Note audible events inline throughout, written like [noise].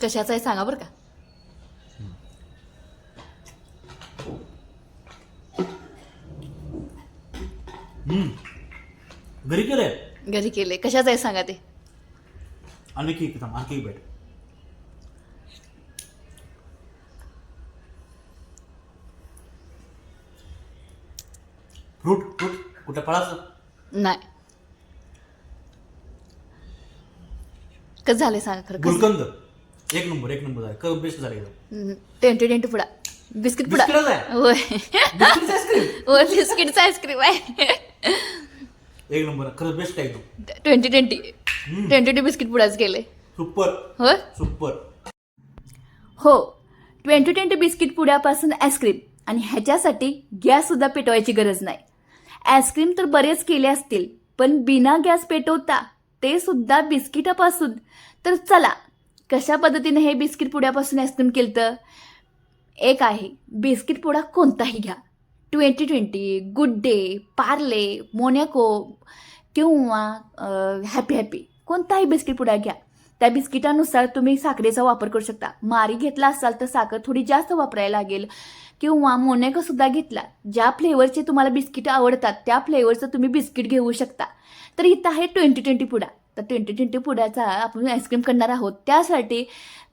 कशाचं आहे सांगा बरं का हम्म. घरी केलंय घरी केले कशाचं आहे सांगा ते आणखी एक थांब आणखी एक भेट फ्रूट फ्रूट कुठल्या फळाचं नाही कसं झालंय सांगा खरं कसं गुलकंद एक नंबर एक नंबर झाले. क बेस्ट झाले एकदम. टेंटी टेंटी पुडा. बिस्किट पुडा. बिस्किटच आहे होय. बिस्किटचं आईस्क्रीम [laughs] होय बिस्किटचा आईस्क्रीम आहे. एक नंबर खरंच बेस्ट आहे एकदम. Twenty twenty. Twenty two biscuit पुडाच केले. सुपर होय? सुपर हो. ट्वेंटी ट्वेंटी बिस्किट पुड्यापासून आईस्क्रीम आणि ह्याच्यासाठी गॅस सुद्धा पेटवायची गरज नाही. आईस्क्रीम तर बरेच केले असतील पण बिना गॅस पेटवता ते सुद्धा बिस्किटापासून. तर चला कशा पद्धतीने हे बिस्किट पुड्यापासून आईस्क्रीम केलं तर एक आहे बिस्किट पुडा कोणताही घ्या. Twenty twenty good day Parle Monaco किंवा हॅपी हॅपी. कोणताही बिस्किट पुडा घ्या. त्या बिस्किटानुसार तुम्ही साखरेचा वापर करू शकता. मारी घेतला असाल तर साखर थोडी जास्त वापरायला लागेल. किंवा मोनॅको सुद्धा घेतला. ज्या फ्लेवरचे तुम्हाला बिस्किट आवडतात त्या फ्लेवरचं तुम्ही बिस्किट घेऊ शकता. तर इथं आहे ट्वेंटी ट्वेंटी पुडा. तर ट्वेंटी ट्वेंटी पुड्याचा आपण आईस्क्रीम करणार आहोत. त्यासाठी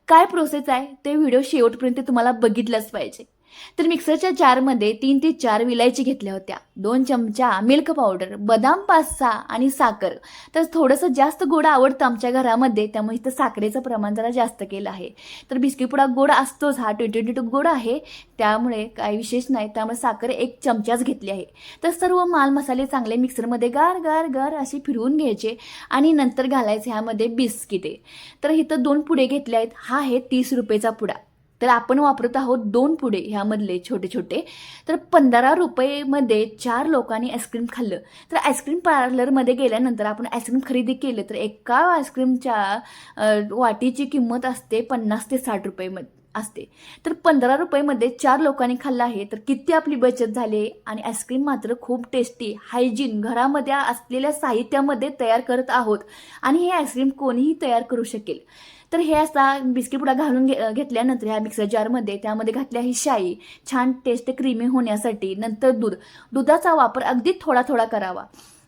काय प्रोसेस आहे? ते व्हिडिओ शेवटपर्यंत तुम्हाला बघितलंच पाहिजे. तर मिक्सरच्या जारमध्ये तीन ते चार विलायची घेतल्या होत्या. दोन चमचा मिल्क पावडर बदाम पाच सहा आणि साखर. तर थोडंसं जास्त गोड आवडतं आमच्या घरामध्ये त्यामुळे इथं साखरेचं प्रमाण जरा जास्त केलं आहे. तर बिस्किट पुडा गोड असतोच हा ट्वेंटी ट्वेंटी गोड आहे. त्यामुळे काही विशेष नाही त्यामुळे साखर एक चमचाच घेतली आहे. तर सर्व माल मसाले चांगले मिक्सरमध्ये गार गार गार असे फिरवून घ्यायचे आणि नंतर घालायचे ह्यामध्ये बिस्किटे. तर इथं दोन पुडे घेतले आहेत हा आहे तीस रुपयेचा पुडा. तर आपण वापरत आहोत दोन पुडे ह्यामधले छोटे छोटे. तर पंधरा रुपयेमध्ये चार लोकांनी आईस्क्रीम खाल्लं. तर आईस्क्रीम पार्लरमध्ये गेल्यानंतर आपण आईस्क्रीम खरेदी केलं तर एका आईस्क्रीमच्या वाटीची किंमत असते पन्नास ते साठ रुपये असते. तर पंधरा रुपयेमध्ये चार लोकांनी खाल्लं आहे. तर किती आपली बचत झाली आणि आईस्क्रीम मात्र खूप टेस्टी हायजीन घरामध्ये असलेल्या साहित्यामध्ये तयार करत आहोत. आणि हे आईस्क्रीम कोणीही तयार करू शकेल. तर हे असा बिस्किट पुडा घालून घे घेतल्यानंतर ह्या मिक्सर जारमध्ये त्यामध्ये घातल्या ही शाई. छान टेस्ट क्रीमी होण्यासाठी नंतर दूध. दुधाचा वापर अगदी थोडा थोडा करावा.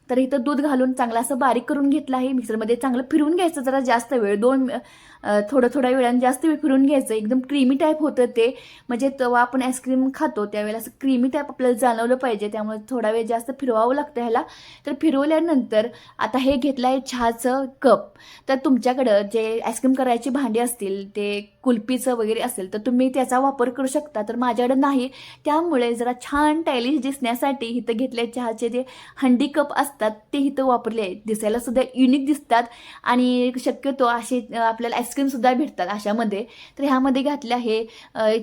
तर इथं दूध घालून चांगलं असं बारीक करून घेतलं आहे. मिक्सरमध्ये चांगलं फिरवून घ्यायचं जरा जास्त वेळ दोन थोडं थोड्या वेळाने जास्त वेळ फिरवून घ्यायचं. एकदम क्रीमी टाईप होतं ते. म्हणजे तेव्हा आपण आईस्क्रीम खातो त्यावेळेला असं क्रीमी टाईप आपल्याला जाणवलं पाहिजे. त्यामुळे थोडा वेळ जास्त फिरवावं लागतं ह्याला. तर फिरवल्यानंतर आता हे घेतलं आहे चहाचं कप तर तुमच्याकडं जे आईस्क्रीम करायची भांडी असतील ते कुल्फीचं वगैरे असेल तर तुम्ही त्याचा वापर करू शकता. तर माझ्याकडे नाही. त्यामुळे जरा छान टायलिश दिसण्यासाठी इथं घेतले चहाचे जे हंडी कप असतात ते इथं वापरले. आहेत दिसायला सुद्धा युनिक दिसतात आणि शक्यतो असे आपल्याला आईस्क्रीमसुद्धा भेटतात अशामध्ये. तर ह्यामध्ये घातलं आहे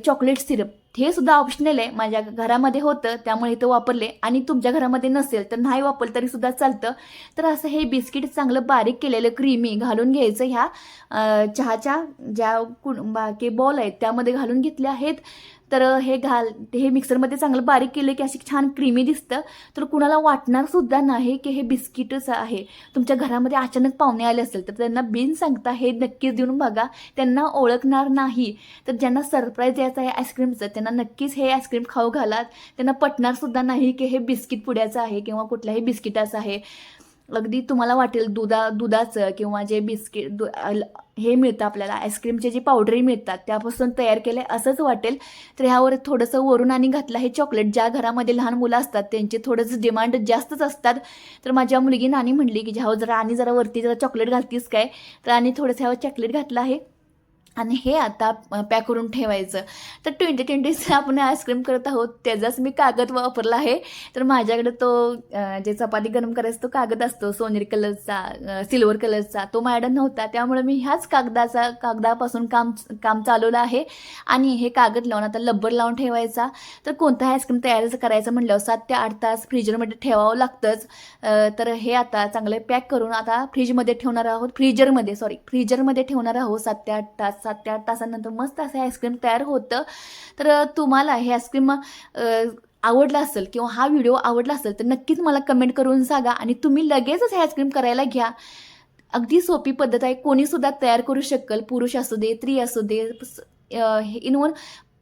चॉकलेट सिरप हे सुद्धा ऑप्शनल आहे. माझ्या घरामध्ये होतं त्यामुळे इथं वापरले. आणि तुमच्या घरामध्ये नसेल तर नाही वापरलं तरी सुद्धा चालतं. तर असं हे बिस्किट चांगलं बारीक केलेलं क्रीमी घालून घ्यायचं ह्या चहाच्या ज्या कुण बाकी बॉल आहेत त्यामध्ये घालून घेतले आहेत. तर हे घाल हे मिक्सरमध्ये चांगलं बारीक केलं की अशी छान क्रीमी दिसतं. तर कुणाला वाटणार सुद्धा नाही की हे बिस्किटच आहे. तुमच्या घरामध्ये अचानक पाहुणे आले असेल तर त्यांना बिन सांगता हे नक्कीच देऊन बघा. त्यांना ओळखणार नाही. तर ज्यांना सरप्राईज द्यायचं आहे आईस्क्रीमचं त्यांना नक्कीच हे आईस्क्रीम खाऊ घालात. त्यांना पटणार सुद्धा नाही की हे बिस्किट पुड्याचं आहे किंवा कुठल्याही बिस्किटाचं आहे. अगदी तुम्हाला वाटेल दुधा दुधाचं किंवा जे बिस्किट दु अल- हे मिळतं आपल्याला. आईस्क्रीमचे जे पावडरी मिळतात त्यापासून तयार केले असंच वाटेल. तर ह्यावर थोडंसं वरून आणि घातलं आहे चॉकलेट ज्या घरामध्ये लहान मुलं असतात त्यांचे थोडंसं डिमांड जास्तच असतात. तर माझ्या मुलगी नानी म्हणली की ह्यावर जरा आणि जरा वरती जरा चॉकलेट घालतीस काय? तर आणि थोडंसं ह्यावर चॉकलेट घातलं आहे. आणि हे आता पॅक करून ठेवायचं. तर ट्वेंटी ट्वेंटीचं आपण आईस्क्रीम करत आहोत त्याचाच मी कागद वापरला आहे. तर माझ्याकडे तो जे चपाती गरम करायचा तो कागद असतो सोनेरी कलरचा सिल्वर कलरचा. तो माझ्याकडे नव्हता त्यामुळे मी ह्याच कागदाचा कागदापासून काम काम चालवलं आहे. आणि हे कागद लावून आता लब्बर लावून ठेवायचा. तर कोणता आईस्क्रीम तयार करायचं म्हटलं सात ते आठ तास फ्रीजरमध्ये ठेवावं लागतंच. तर हे आता चांगले पॅक करून आता फ्रीजमध्ये ठेवणार आहोत. फ्रीजरमध्ये सॉरी फ्रीजरमध्ये ठेवणार आहोत सात ते आठ तास. सात ते आठ तासानंतर मस्त असं आईस्क्रीम तयार होतं. तर तुम्हाला हे आईस्क्रीम आवडला असेल किंवा हा व्हिडिओ आवडला असेल तर नक्कीच मला कमेंट करून सांगा आणि तुम्ही लगेचच हे आईस्क्रीम करायला घ्या. अगदी सोपी पद्धत आहे. कोणीसुद्धा तयार करू शकल. पुरुष असू दे स्त्री असू दे इनवन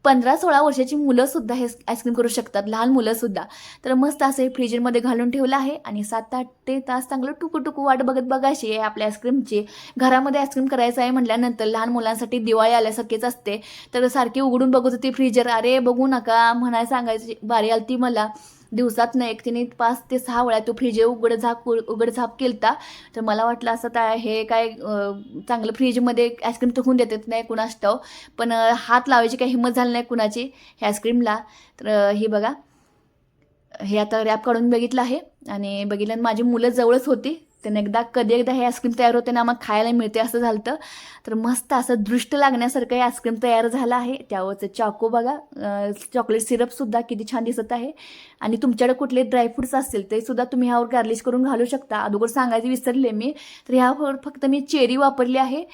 पंधरा सोळा वर्षाची मुलं सुद्धा हे आईस्क्रीम करू शकतात लहान मुलं सुद्धा. तर मस्त असं हे फ्रीजरमध्ये घालून ठेवलं आहे आणि सात आठ ते तास चांगलं टुकू टुकू वाट बघत बघायची आहे आपल्या आईस्क्रीमची घरामध्ये आईस्क्रीम करायचं आहे म्हटल्यानंतर लहान मुलांसाठी दिवाळी आल्यासारखीच असते. तर सारखी उघडून बघत होती फ्रीजर. अरे बघू नका म्हणाय सांगायची बारी आलती मला. दिवसातनं एक तिने पाच ते सहा वेळा तो फ्रीज उघडझाप उघडझाप झाप केलता. तर मला वाटलं असं काय हे काय चांगलं फ्रीजमध्ये आईस्क्रीम टाकून देतात नाही कुणास पण हात लावायची काही हिंमत झाली नाही कुणाची हे आईस्क्रीमला. तर हे बघा. हे आता रॅप काढून बघितलं आहे. आणि बघितल्यानं माझी मुलं जवळच होती. त्याने एकदा कधी एकदा हे आईस्क्रीम तयार होते ना मग खायला मिळते असं झालं तर मस्त असं दृष्ट लागण्यासारखं हे आईस्क्रीम तयार झालं आहे. त्यावरचं चाको बघा चॉकलेट सिरपसुद्धा किती छान दिसत आहे. आणि तुमच्याकडे कुठले ड्रायफ्रुट्स असतील ते सुद्धा तुम्ही ह्यावर गार्लिश करून घालू शकता. अगोदर सांगायचे विसरले मी. तर ह्यावर फक्त मी चेरी वापरली आहे.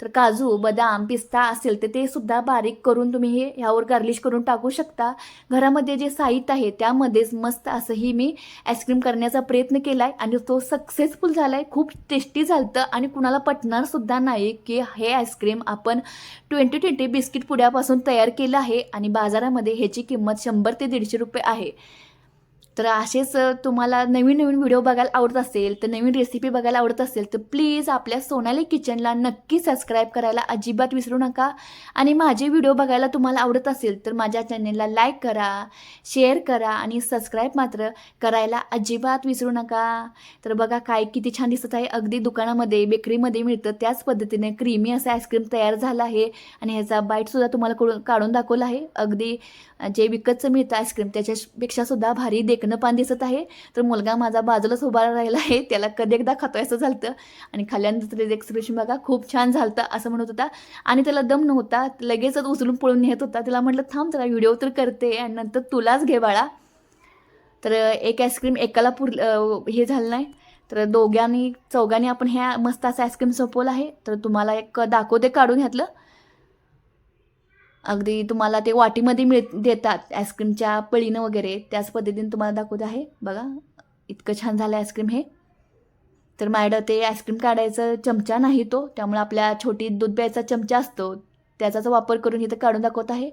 तर काजू बदाम पिस्ता असेल तर ते सुद्धा बारीक करून तुम्ही हे ह्यावर गार्लिश करून टाकू शकता. घरामध्ये जे साहित्य आहे त्यामध्येच मस्त असंही मी आईस्क्रीम करण्याचा प्रयत्न केला आहे आणि तो सक्सेसफुल झाला आहे खूप टेस्टी झालं आणि कुणाला पटणार सुद्धा नाही की हे आईस्क्रीम आपण ट्वेंटी ट्वेंटी बिस्किट पुड्यापासून तयार केलं आहे आणि बाजारामध्ये ह्याची किंमत शंभर ते दीडशे रुपये आहे. तर असेच तुम्हाला नवीन नवीन व्हिडिओ बघायला आवडत असेल तर नवीन रेसिपी बघायला आवडत असेल तर प्लीज आपल्या सोनाली किचनला नक्की सबस्क्राईब करायला अजिबात विसरू नका. आणि माझे व्हिडिओ बघायला तुम्हाला आवडत असेल तर माझ्या चॅनेलला लाईक करा शेअर करा आणि सबस्क्राईब मात्र करायला अजिबात विसरू नका. तर बघा काय किती छान दिसत आहे. अगदी दुकानामध्ये बेकरीमध्ये मिळतं. त्याच पद्धतीने क्रीमी असं आईस्क्रीम तयार झालं आहे. आणि ह्याचा बाईटसुद्धा तुम्हाला कडून काढून दाखवला आहे. अगदी जे विकतचं मिळतं आईस्क्रीम त्याच्यापेक्षासुद्धा भारी देख एकनं पान दिसत आहे. तर मुलगा माझा बाजूलाच उभा राहिला आहे. त्याला कधी एकदा खातोय असं झालं आणि खाल्ल्यानंतर त्याचं एक्सप्रेशन बघा खूप छान झालं असं म्हणत होता. आणि त्याला दम नव्हता. लगेचच उचलून पळून नेत होता. त्याला म्हटलं थांब त्याला व्हिडिओ तर करते आणि नंतर तुलाच घे बाळा. तर एक आईस्क्रीम एकाला पुर हे झालं नाही. तर दोघांनी चौघांनी आपण ह्या मस्त असं आईस्क्रीम सोपवलं आहे. तर तुम्हाला एक दाखवते काढून घेतलं. अगदी तुम्हाला ते वाटीमध्ये मिळ देतात आईस्क्रीमच्या पळीनं वगैरे. त्याच पद्धतीने तुम्हाला दाखवत आहे. बघा इतकं छान झालं आईस्क्रीम हे. तर मॅडम ते आईस्क्रीम काढायचं चमचा नाही तो. त्यामुळे आपल्या छोटी दूध प्यायचा चमचा असतो. त्याचाच वापर करून इथं काढून दाखवत आहे.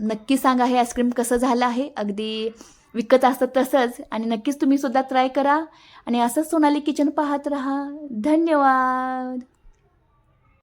नक्की सांगा हे आईस्क्रीम कसं झालं आहे. अगदी विकत असतं तसंच. आणि नक्कीच तुम्ही सुद्धा ट्राय करा. आणि असंच सोनाली किचन पाहत राहा. धन्यवाद.